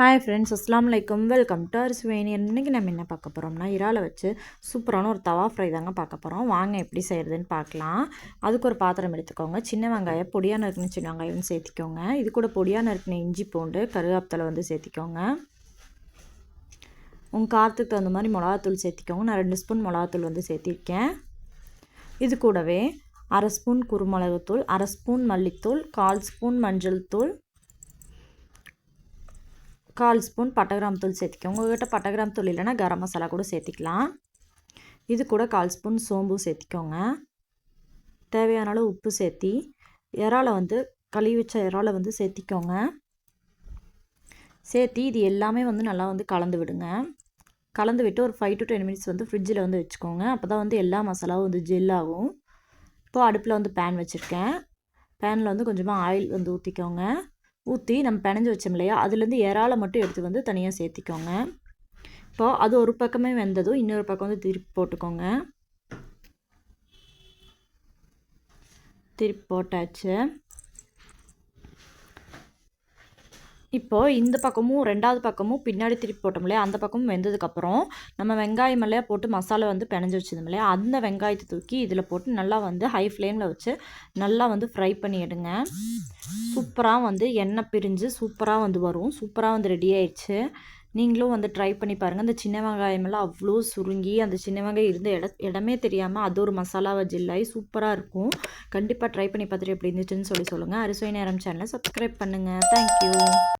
Hi friends அஸ்லாம் வலைக்கம் welcome to அரிசுவேனி இன்றைக்கி நம்ம என்ன பார்க்க போகிறோம்னா இறாலை வச்சு சூப்பரான ஒரு தவா ஃப்ரை தாங்க பார்க்க போகிறோம் வாங்க எப்படி செய்கிறதுன்னு பார்க்கலாம். அதுக்கு ஒரு பாத்திரம் எடுத்துக்கோங்க. சின்ன வெங்காயம் பொடியாக நறுக்குன்னு சின்ன வெங்காயம் சேர்த்திக்கோங்க. இது கூட பொடியாக நறுக்குன இஞ்சி பூண்டு கருவேப்பிலை வந்து சேர்த்திக்கோங்க. உங்கள் காரத்துக்கு தகுந்த மாதிரி மிளகாத்தூள் சேர்த்திக்கோங்க. நான் ரெண்டு ஸ்பூன் மிளகாத்தூள் வந்து சேர்த்திருக்கேன். இது கூடவே அரை ஸ்பூன் குருமிளகுத்தூள் அரை ஸ்பூன் மல்லித்தூள் கால் ஸ்பூன் மஞ்சள் தூள் கால் ஸ்பூன் பட்டகிராம் தூள் சேர்த்திக்கோங்க. உங்கள்கிட்ட பட்டகிராம் தூள் இல்லைன்னா கரம் மசாலா கூட சேர்த்திக்கலாம். இது கூட கால் ஸ்பூன் சோம்பு சேர்த்திக்கோங்க. தேவையான அளவு உப்பு சேர்த்தி இறாலை வந்து கழுவி வச்ச இறாலை வந்து சேர்த்திக்கோங்க. சேர்த்தி இது எல்லாமே வந்து நல்லா வந்து கலந்து விடுங்க. கலந்து விட்டு ஒரு ஃபைவ் டு டென் மினிட்ஸ் வந்து ஃப்ரிட்ஜில் வந்து வச்சுக்கோங்க. அப்போ தான் வந்து எல்லா மசாலாவும் வந்து ஜெல் ஆகும். இப்போது அடுப்பில் வந்து பேன் வச்சுருக்கேன். பேனில் வந்து கொஞ்சமாக ஆயில் வந்து ஊற்றிக்கோங்க ஊற்றி நம்ம பிணைஞ்சு வச்சோம் இல்லையா? அதுலேருந்து இறாலை மட்டும் எடுத்து வந்து தனியாக சேர்த்திக்கோங்க. இப்போ அது ஒரு பக்கமே வெந்ததும் இன்னொரு பக்கம் வந்து திருப்பி போட்டுக்கோங்க. திருப்பி போட்டாச்சு. இப்போது இந்த பக்கமும் ரெண்டாவது பக்கமும் பின்னாடி திருப்பி போட்டோம் இல்லையா? அந்த பக்கமும் வெந்ததுக்கப்புறம் நம்ம வெங்காயம் இல்லையா போட்டு மசாலா வந்து பிணைஞ்சு வச்சிருந்தோம் இல்லையா? அந்த வெங்காயத்தை தூக்கி இதில் போட்டு நல்லா வந்து ஹை ஃப்ளேமில் வச்சு நல்லா வந்து ஃப்ரை பண்ணி எடுங்க. சூப்பராக வந்து எண்ணெய் பிரிஞ்சு சூப்பராக வந்து வரும். சூப்பராக வந்து ரெடி ஆயிடுச்சு. நீங்களும் வந்து ட்ரை பண்ணி பாருங்கள் அந்த சின்ன வெங்காயமெல்லாம் அவ்வளோ சுருங்கி அந்த சின்ன வெங்காயம் இருந்த இட இடமே தெரியாமல் அது ஒரு மசாலாவை ஜில்லாகி சூப்பராக இருக்கும். கண்டிப்பாக ட்ரை பண்ணி பார்த்துட்டு எப்படி இருந்துச்சுன்னு சொல்லி சொல்லுங்கள் அரிசுவை நேரம் சேனலை சப்ஸ்கிரைப் பண்ணுங்கள் தேங்க்யூ